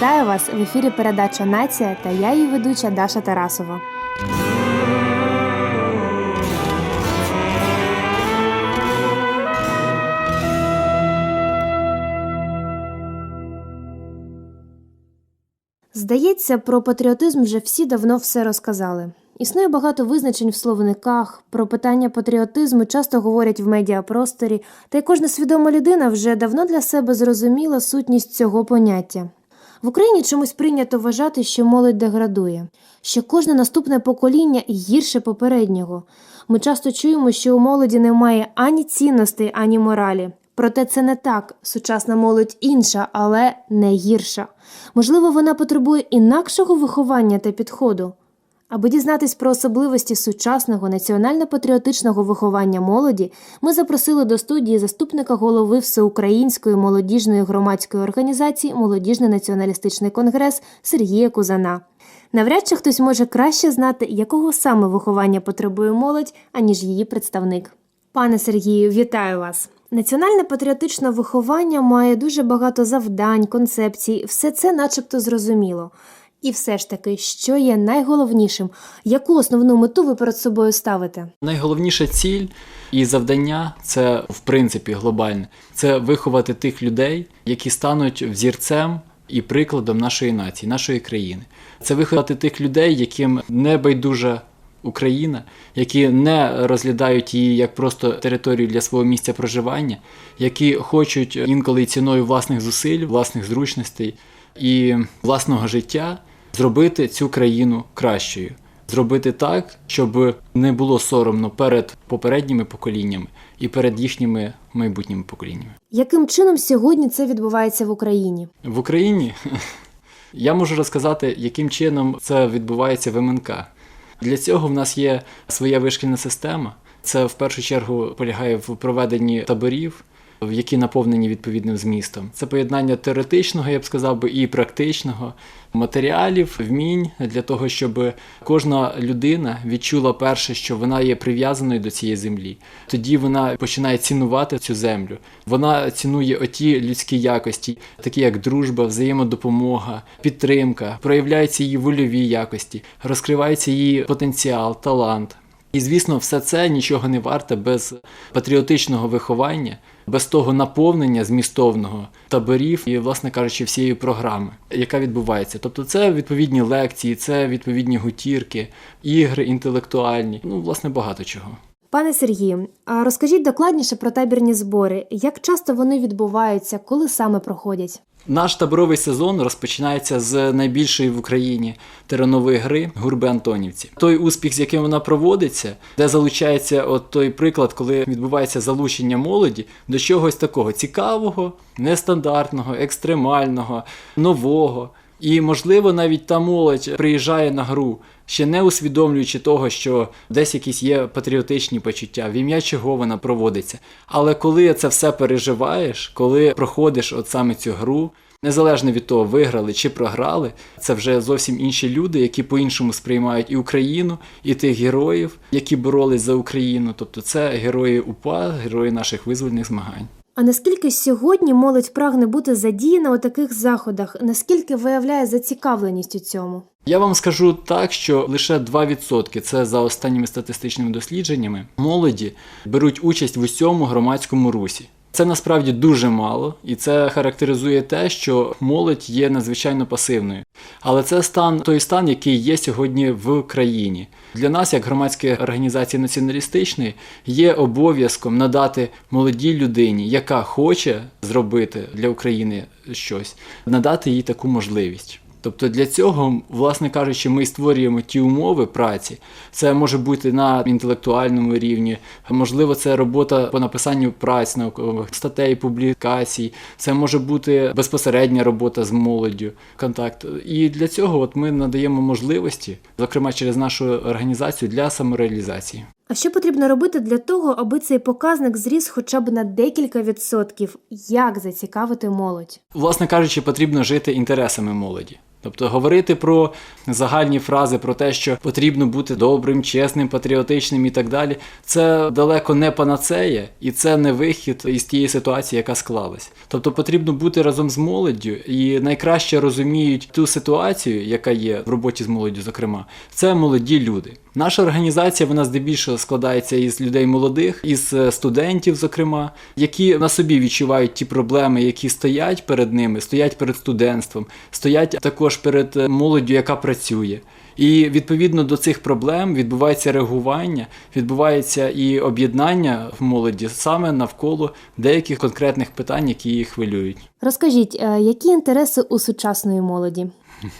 Вітаю вас в ефірі передача Нація та я її ведуча Даша Тарасова. Здається, про патріотизм вже всі давно все розказали. Існує багато визначень в словниках. Про питання патріотизму часто говорять в медіапросторі, та й кожна свідома людина вже давно для себе зрозуміла сутність цього поняття. В Україні чомусь прийнято вважати, що молодь деградує, що кожне наступне покоління гірше попереднього. Ми часто чуємо, що у молоді немає ані цінностей, ані моралі. Проте це не так. Сучасна молодь інша, але не гірша. Можливо, вона потребує інакшого виховання та підходу. Аби дізнатись про особливості сучасного національно-патріотичного виховання молоді, ми запросили до студії заступника голови Всеукраїнської молодіжної громадської організації Молодіжний націоналістичний конгрес Сергія Кузана. Навряд чи хтось може краще знати, якого саме виховання потребує молодь, аніж її представник. Пане Сергію, вітаю вас! Національне патріотичне виховання має дуже багато завдань, концепцій, все це начебто зрозуміло. І все ж таки, що є найголовнішим, яку основну мету ви перед собою ставите? Найголовніша ціль і завдання це в принципі глобальне. Це виховати тих людей, які стануть взірцем і прикладом нашої нації, нашої країни. Це виховати тих людей, яким не байдужа Україна, які не розглядають її як просто територію для свого місця проживання, які хочуть інколи ціною власних зусиль, власних зручностей і власного життя зробити цю країну кращою, зробити так, щоб не було соромно перед попередніми поколіннями і перед їхніми майбутніми поколіннями. Яким чином сьогодні це відбувається в Україні? В Україні я можу розказати, яким чином це відбувається в МНК. Для цього в нас є своя вишкільна система. Це в першу чергу полягає в проведенні таборів, які наповнені відповідним змістом. Це поєднання теоретичного, я б сказав би, і практичного матеріалів, вмінь для того, щоб кожна людина відчула перше, що вона є прив'язаною до цієї землі. Тоді вона починає цінувати цю землю. Вона цінує оті людські якості, такі як дружба, взаємодопомога, підтримка, проявляються її вольові якості, розкривається її потенціал, талант. І звісно, все це нічого не варте без патріотичного виховання, без того наповнення змістовного таборів і, власне кажучи, всієї програми, яка відбувається. Тобто, це відповідні лекції, це відповідні гутірки, ігри інтелектуальні, ну, власне, багато чого. Пане Сергію, а розкажіть докладніше про табірні збори. Як часто вони відбуваються, коли саме проходять? Наш таборовий сезон розпочинається з найбільшої в Україні теренової гри Гурби Антонівці. Той успіх, з яким вона проводиться, де залучається от той приклад, коли відбувається залучення молоді до чогось такого цікавого, нестандартного, екстремального, нового. І, можливо, навіть та молодь приїжджає на гру, ще не усвідомлюючи того, що десь якісь є патріотичні почуття, в ім'я чого вона проводиться. Але коли це все переживаєш, коли проходиш от саме цю гру, незалежно від того, виграли чи програли, це вже зовсім інші люди, які по-іншому сприймають і Україну, і тих героїв, які боролись за Україну. Тобто це герої УПА, герої наших визвольних змагань. А наскільки сьогодні молодь прагне бути задіяна у таких заходах? Наскільки виявляє зацікавленість у цьому? Я вам скажу так, що лише 2% це за останніми статистичними дослідженнями молоді беруть участь в усьому громадському русі. Це насправді дуже мало, і це характеризує те, що молодь є надзвичайно пасивною. Але це стан той стан, який є сьогодні в країні. Для нас, як громадської організації націоналістичної, є обов'язком надати молодій людині, яка хоче зробити для України щось, надати їй таку можливість. Тобто для цього, власне кажучи, ми створюємо ті умови праці. Це може бути на інтелектуальному рівні, можливо, це робота по написанню праць наукових статей, публікацій. Це може бути безпосередня робота з молоддю, контакт. І для цього от ми надаємо можливості, зокрема через нашу організацію, для самореалізації. А що потрібно робити для того, аби цей показник зріс хоча б на декілька відсотків? Як зацікавити молодь? Власне кажучи, потрібно жити інтересами молоді. Тобто говорити про загальні фрази про те, що потрібно бути добрим, чесним, патріотичним і так далі, це далеко не панацея, і це не вихід із тієї ситуації, яка склалась. Тобто потрібно бути разом з молоддю, і найкраще розуміють ту ситуацію, яка є в роботі з молоддю, зокрема, це молоді люди. Наша організація вона здебільшого складається із людей молодих, із е, студентів, зокрема, які на собі відчувають ті проблеми, які стоять перед ними, стоять перед студентством, стоять також перед е, молоддю, яка працює. І відповідно до цих проблем відбувається реагування, відбувається і об'єднання в молоді саме навколо деяких конкретних питань, які їх хвилюють. Розкажіть, е, які інтереси у сучасної молоді?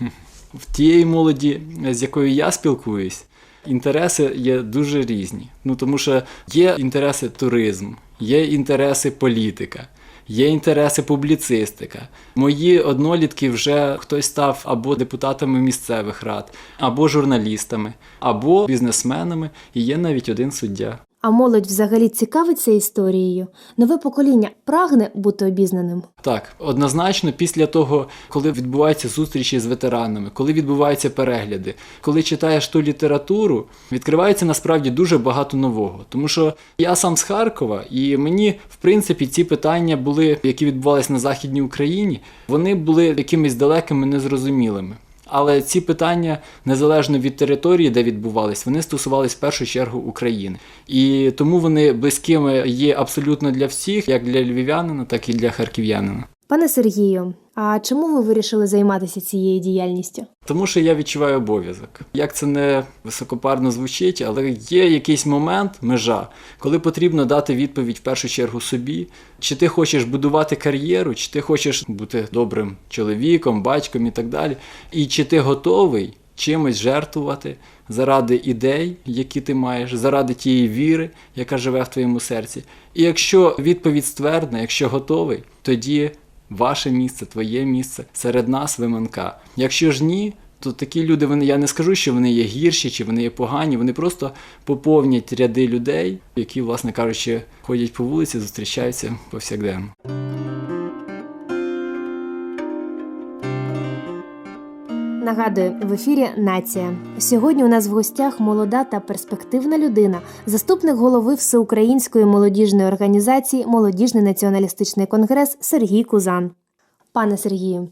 в тієї молоді, з якою я спілкуюсь, інтереси є дуже різні. Ну тому що є інтереси туризму, є інтереси політика. Є інтереси публіцистика. Мої однолітки вже хтось став або депутатами місцевих рад, або журналістами, або бізнесменами, і є навіть один суддя. А молодь взагалі цікавиться історією? Нове покоління прагне бути обізнаним. Так, однозначно, після того, коли відбуваються зустрічі з ветеранами, коли відбуваються перегляди, коли читаєш ту літературу, відкривається насправді дуже багато нового. Тому що я сам з Харкова, і мені, в принципі, ці питання були, які відбувалися на Західній Україні, вони були якимись далекими, незрозумілими. Але ці питання, незалежно від території, де відбувались, вони стосувались в першу чергу України. І тому вони близькими є абсолютно для всіх, як для львів'янина, так і для харків'янина. Пане Сергію, а чому ви вирішили займатися цією діяльністю? Тому що я відчуваю обов'язок. Як це не високопарно звучить, але є якийсь момент, межа, коли потрібно дати відповідь в першу чергу собі, чи ти хочеш будувати кар'єру, чи ти хочеш бути добрим чоловіком, батьком і так далі. І чи ти готовий чимось жертвувати заради ідей, які ти маєш, заради тієї віри, яка живе в твоєму серці. І якщо відповідь ствердна, якщо готовий, тоді ваше місце, твоє місце серед нас виманка. Якщо ж ні, то такі люди, вони я не скажу, що вони є гірші чи вони є погані. Вони просто поповнять ряди людей, які, власне кажучи, ходять по вулиці, зустрічаються повсякденно. Нагадую, в ефірі Нація. Сьогодні у нас в гостях молода та перспективна людина, заступник голови Всеукраїнської молодіжної організації Молодіжний націоналістичний конгрес Сергій Кузан. Пане Сергію,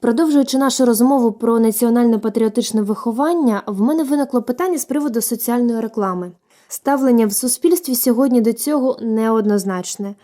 продовжуючи нашу розмову про національно-патріотичне виховання, в мене виникло питання з приводу соціальної реклами. Ставлення в суспільстві сьогодні до цього неоднозначне.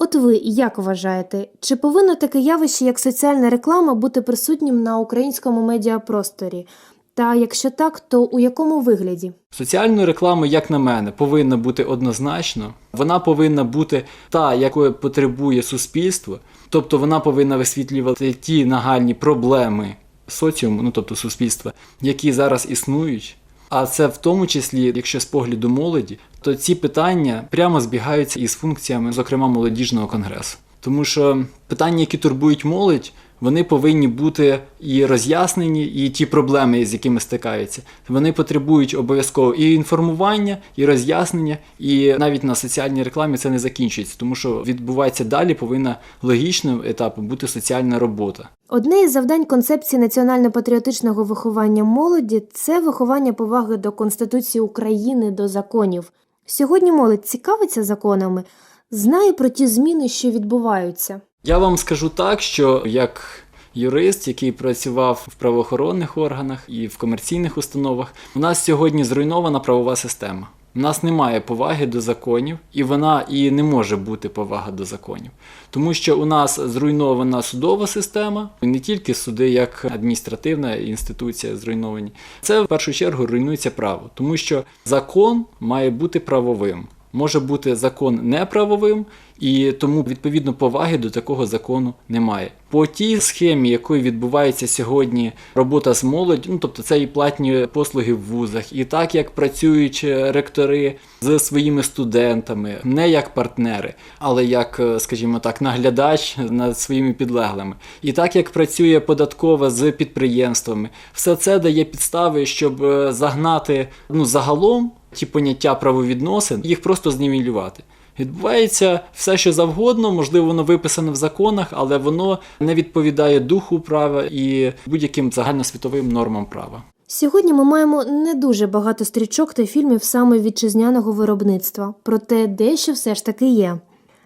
От ви як вважаєте, чи повинно таке явище, як соціальна реклама, бути присутнім на українському медіапросторі? Та якщо так, то у якому вигляді? Соціальної реклами, як на мене, повинна бути однозначно. Вона повинна бути та, якої потребує суспільство, тобто вона повинна висвітлювати ті нагальні проблеми соціуму, ну тобто суспільства, які зараз існують. А це в тому числі, якщо з погляду молоді, то ці питання прямо збігаються із функціями, зокрема, молодіжного конгресу. Тому що питання, які турбують молодь, вони повинні бути і роз'яснені, і ті проблеми, з якими стикаються, вони потребують обов'язково і інформування, і роз'яснення, і навіть на соціальній рекламі це не закінчується, тому що відбувається далі, повинна логічним етапом бути соціальна робота. Одне із завдань концепції національно-патріотичного виховання молоді це виховання поваги до Конституції України, до законів. Сьогодні молодь цікавиться законами, знає про ті зміни, що відбуваються. Я вам скажу так, що як юрист, який працював в правоохоронних органах і в комерційних установах, у нас сьогодні зруйнована правова система. У нас немає поваги до законів, і вона і не може бути повага до законів. Тому що у нас зруйнована судова система, і не тільки суди, як адміністративна інституція зруйновані. Це в першу чергу руйнується право, тому що закон має бути правовим. Може бути закон неправовим, і тому відповідно поваги до такого закону немає. По тій схемі, якою відбувається сьогодні робота з молоддю, ну тобто це і платні послуги в вузах, і так як працюють е, ректори з своїми студентами, не як партнери, але як, е, скажімо так, наглядач над своїми підлеглими. І так як працює податкова з підприємствами, все це дає підстави, щоб е, загнати ну загалом ті поняття правовідносин, їх просто знівелювати. Відбувається все, що завгодно, можливо, воно виписано в законах, але воно не відповідає духу права і будь-яким загальносвітовим нормам права. Сьогодні ми маємо не дуже багато стрічок та фільмів саме вітчизняного виробництва, проте дещо все ж таки є.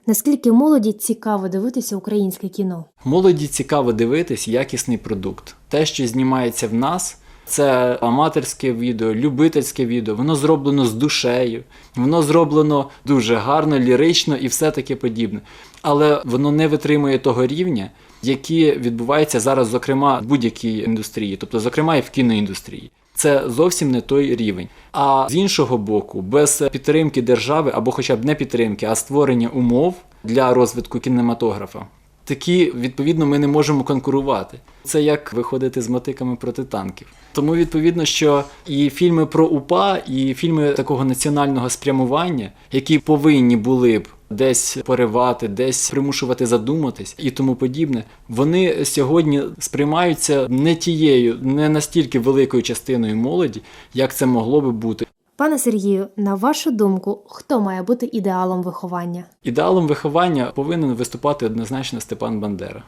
Наскільки молоді цікаво дивитися українське кіно? Молоді цікаво дивитись якісний продукт. Те, що знімається в нас, це аматорське відео, любительське відео, воно зроблено з душею, воно зроблено дуже гарно, лірично і все таке подібне. Але воно не витримує того рівня, який відбувається зараз, зокрема, в будь-якій індустрії, тобто, зокрема, і в кіноіндустрії. Це зовсім не той рівень. А з іншого боку, без підтримки держави або хоча б не підтримки, а створення умов для розвитку кінематографа, такі відповідно ми не можемо конкурувати. Це як виходити з мотиками проти танків. Тому відповідно, що і фільми про УПА, і фільми такого національного спрямування, які повинні були б десь поривати, десь примушувати задуматись і тому подібне, вони сьогодні сприймаються не тією, не настільки великою частиною молоді, як це могло би бути. Пане Сергію, на вашу думку, хто має бути ідеалом виховання? Ідеалом виховання повинен виступати однозначно Степан Бандера.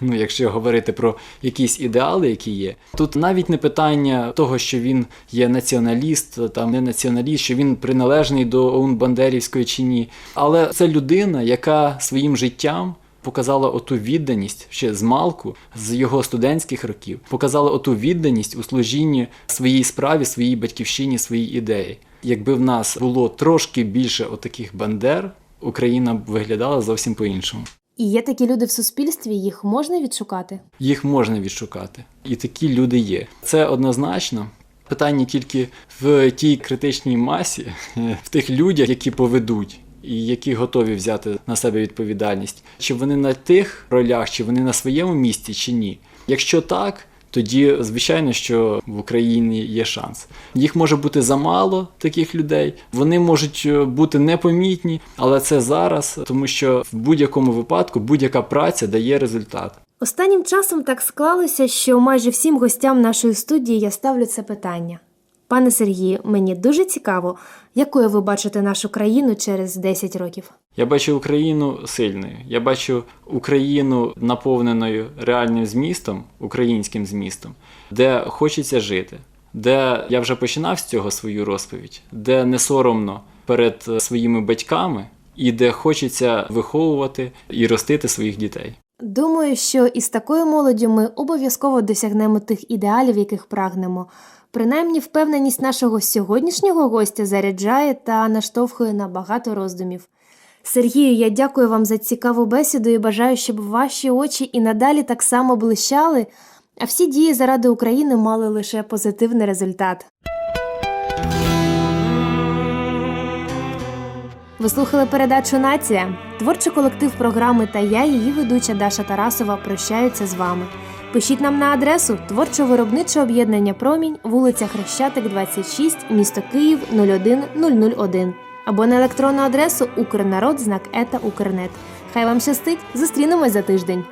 Ну, якщо говорити про якісь ідеали, які є, тут навіть не питання того, що він є націоналіст, там не націоналіст, що він приналежний до ОУН Бандерівської чи ні. Але це людина, яка своїм життям показала оту відданість ще з малку, з його студентських років, показала оту відданість у служінні своїй справі, своїй батьківщині, своїй ідеї. Якби в нас було трошки більше отаких бандер, Україна б виглядала зовсім по-іншому. І є такі люди в суспільстві, їх можна відшукати? Їх можна відшукати. І такі люди є. Це однозначно. Питання тільки в тій критичній масі, в тих людях, які поведуть. І які готові взяти на себе відповідальність, чи вони на тих ролях, чи вони на своєму місці, чи ні. Якщо так, тоді звичайно, що в Україні є шанс. Їх може бути замало таких людей. Вони можуть е, бути непомітні, але це зараз, тому що в будь-якому випадку будь-яка праця дає результат. Останнім часом так склалося, що майже всім гостям нашої студії я ставлю це питання. Пане Сергію, мені дуже цікаво, якою ви бачите нашу країну через 10 років. Я бачу Україну сильною. Я бачу Україну наповненою реальним змістом, українським змістом, де хочеться жити, де я вже починав з цього свою розповідь, де не соромно перед своїми батьками і де хочеться виховувати і ростити своїх дітей. Думаю, що із такою молоддю ми обов'язково досягнемо тих ідеалів, яких прагнемо. Принаймні, впевненість нашого сьогоднішнього гостя заряджає та наштовхує на багато роздумів. Сергію, я дякую вам за цікаву бесіду і бажаю, щоб ваші очі і надалі так само блищали, а всі дії заради України мали лише позитивний результат. Ви слухали передачу Нація. Творчий колектив програми та я, її ведуча Даша Тарасова, прощаються з вами. Пишіть нам на адресу творчо-виробниче об'єднання Промінь, вулиця Хрещатик, 26, місто Київ 01001 або на електронну адресу Укрнарод знак ета Укрнет. Хай вам щастить! Зустрінемось за тиждень.